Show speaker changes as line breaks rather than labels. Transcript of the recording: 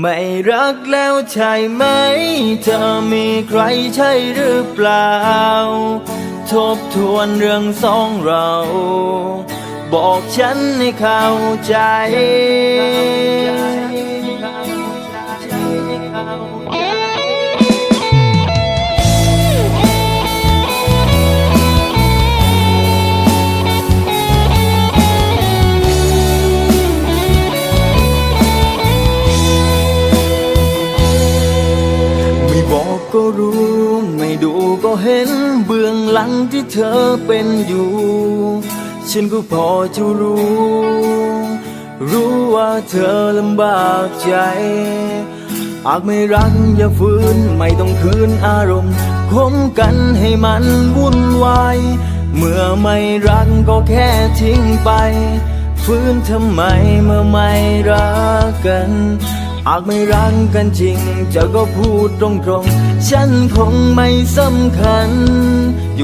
ไม่รักแล้วใช่ไหม เธอมีใครใช่หรือเปล่า ทบทวนเรื่องสองเรา บอกฉันให้เข้าใจไม่ ก็รู้ไม่ดูก็เห็นเบื้องหลังที่เธอเป็นอยู่ ฉันก็พอจะรู้ รู้ว่าเธอลำบากใจหากไม่รักอย่าฝืนไม่ต้องคืนอารมณ์คมกันให้มันวุ่นวายเมื่อไม่รักก็แค่ทิ้งไป ฟื้นทำไมเมื่อไม่รักกันากไม่รักกันจริงจะก็พูดตรงๆฉันคงไม่สำคัญ